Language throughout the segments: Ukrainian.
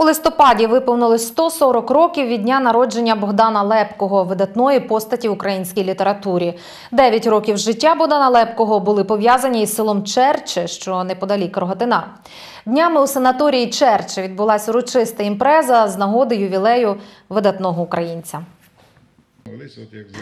У листопаді виповнилось 140 років від дня народження Богдана Лепкого, видатної постаті українській літературі. Дев'ять років життя Богдана Лепкого були пов'язані із селом Черче, що неподалік Рогатина. Днями у санаторії Черче відбулася урочиста імпреза з нагоди ювілею видатного українця.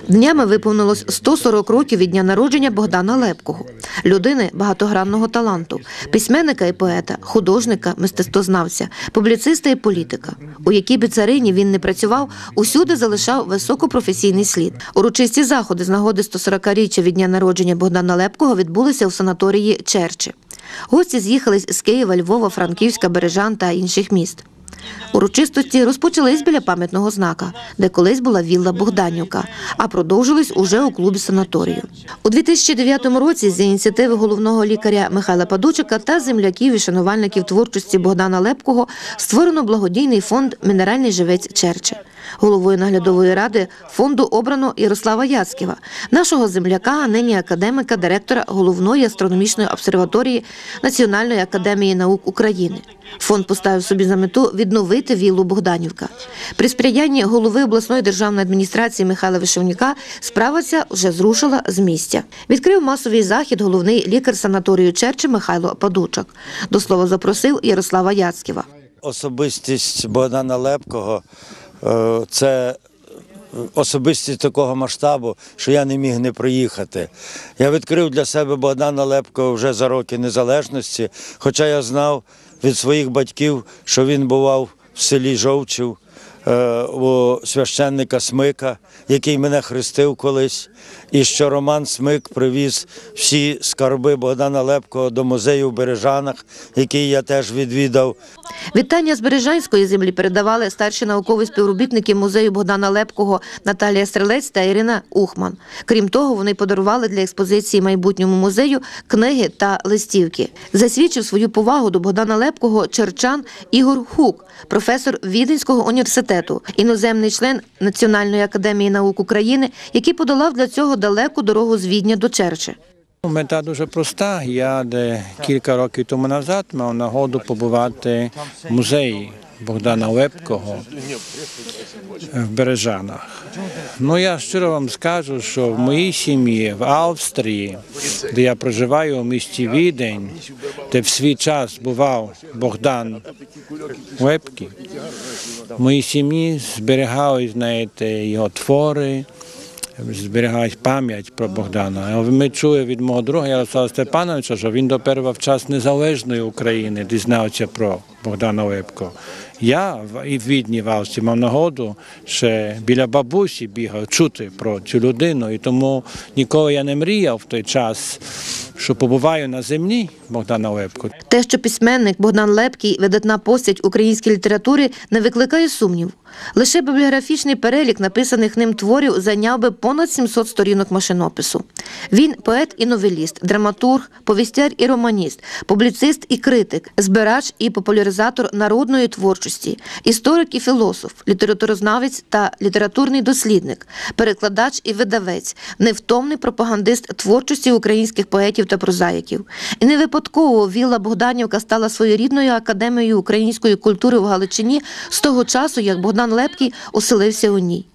Днями виповнилось 140 років від дня народження Богдана Лепкого, людини багатогранного таланту, письменника і поета, художника, мистецтвознавця, публіциста і політика. У якій би царині він не працював, усюди залишав високопрофесійний слід. Урочисті заходи з нагоди 140-річчя від дня народження Богдана Лепкого відбулися у санаторії Черчі. Гості з'їхались з Києва, Львова, Франківська, Бережан та інших міст. Урочистості розпочались біля пам'ятного знака, де колись була вілла Богданівка, а продовжились уже у клубі санаторію. У 2009 році з ініціативи головного лікаря Михайла Падучика та земляків і шанувальників творчості Богдана Лепкого створено благодійний фонд Мінеральний живець Черче. Головою наглядової ради фонду обрано Ярослава Яцьківа, нашого земляка, а нині академика, директора головної астрономічної обсерваторії Національної академії наук України. Фонд поставив собі за мету відновити віллу Богданівка. При сприянні голови обласної державної адміністрації Михайла Вишевнюка справа ця вже зрушила з місця. Відкрив масовий захід головний лікар санаторію Черчі Михайло Падучак. До слова запросив Ярослава Яцьківа. Особистість Богдана Лепкого це особистість такого масштабу, що я не міг не приїхати. Я відкрив для себе Богдана Лепкого вже за роки незалежності, хоча я знав від своїх батьків, що він бував в селі Жовчів. Е, У священника Смика, який мене хрестив колись, і що Роман Смик привіз всі скарби Богдана Лепкого до музею в Бережанах, який я теж відвідав. Вітання з Бережанської землі передавали старші наукові співробітники музею Богдана Лепкого Наталія Стрелець та Ірина Ухман. Крім того, вони подарували для експозиції майбутньому музею книги та листівки. Засвідчив свою повагу до Богдана Лепкого черчан Ігор Хук, професор Віденського університету, іноземний член Національної академії наук України, який подолав для цього далеку дорогу з Відня до Черчі. Мета дуже проста. Я де кілька років тому назад мав нагоду побувати в музеї Богдана Лепкого в Бережанах. Ну я щиро вам скажу, що в моїй сім'ї в Австрії, де я проживаю у місті Відень, де в свій час бував Богдан Лепкий, в моїй сім'ї зберігають, знаєте, його твори зберігають пам'ять про Богдана. Ми чули від мого друга Ярослава Степановича, що він доперва в час незалежної України дізнався про Богдана Лепко. Я і в Відні в Австрії мав нагоду ще біля бабусі бігав чути про цю людину, і тому ніколи я не мріяв в той час, що побуваю на землі Богдана Лепко. Те, що письменник Богдан Лепкий видатна постать української літератури, не викликає сумніву. Лише бібліографічний перелік написаних ним творів зайняв би понад 700 сторінок машинопису. Він поет і новеліст, драматург, повістяр і романіст, публіцист і критик, збирач і популяризатор народної творчості, історик і філософ, літературознавець та літературний дослідник, перекладач і видавець, невтомний пропагандист творчості українських поетів та прозаїків. І не випадково Вілла Богданівка стала своєрідною академією української культури в Галичині з того часу, як Богдан Лепкий оселився у ній.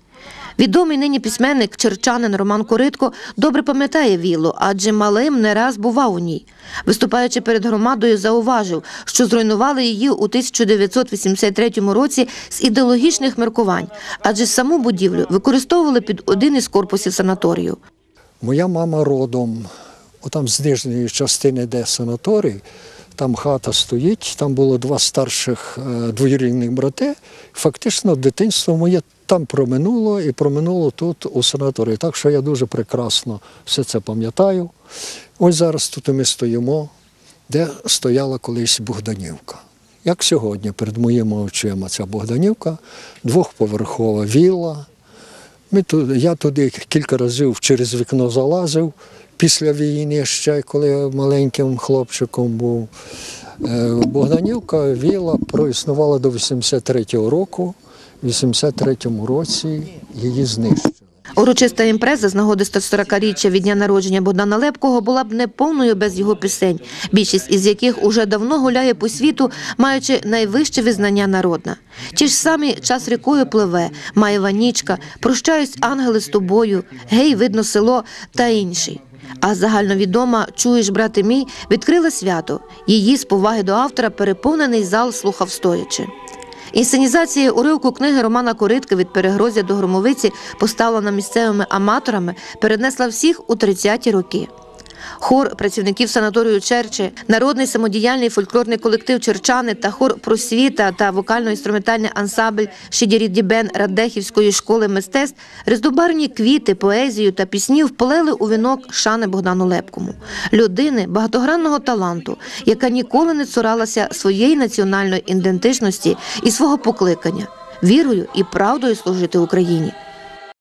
Відомий нині письменник черчанин Роман Коритко добре пам'ятає віллу, адже малим не раз бував у ній. Виступаючи перед громадою, зауважив, що зруйнували її у 1983 році з ідеологічних міркувань, адже саму будівлю використовували під один із корпусів санаторію. Моя мама родом, отам з нижньої частини, де санаторій, там хата стоїть, там було два старших е, двоюрідних брати. Фактично, дитинство моє там проминуло і проминуло тут у санаторії. Так що я дуже прекрасно все це пам'ятаю. Ось зараз тут ми стоїмо, де стояла колись Богданівка. Як сьогодні, перед моїми очима ця Богданівка, двохповерхова вілла. Ми туди, я туди кілька разів через вікно залазив після війни, ще коли маленьким хлопчиком був. Е, Богданівка віла проіснувала до 83-го року. В 83-му році її знищили. Урочиста імпреза з нагоди 140-річчя від дня народження Богдана Лепкого була б неповною без його пісень, більшість із яких уже давно гуляє по світу, маючи найвище визнання народна. Ті ж самі час рікою пливе, Маєва нічка, прощаюсь ангели з тобою, гей, видно село та інші. А загальновідома Чуєш, брате мій відкрила свято. Її з поваги до автора переповнений зал слухав стоячи. Інсценізація уривку книги Романа Коритки від перегрозя до громовиці, поставлена місцевими аматорами, перенесла всіх у 30-ті роки. Хор працівників санаторію Черчі, народний самодіяльний фольклорний колектив Черчани та хор просвіта та вокально-інструментальний ансамбль Шидірідібен Радехівської школи мистецтв рездобарні квіти, поезію та пісні вплели у вінок шани Богдану Лепкому, людини багатогранного таланту, яка ніколи не цуралася своєї національної ідентичності і свого покликання, вірою і правдою служити Україні.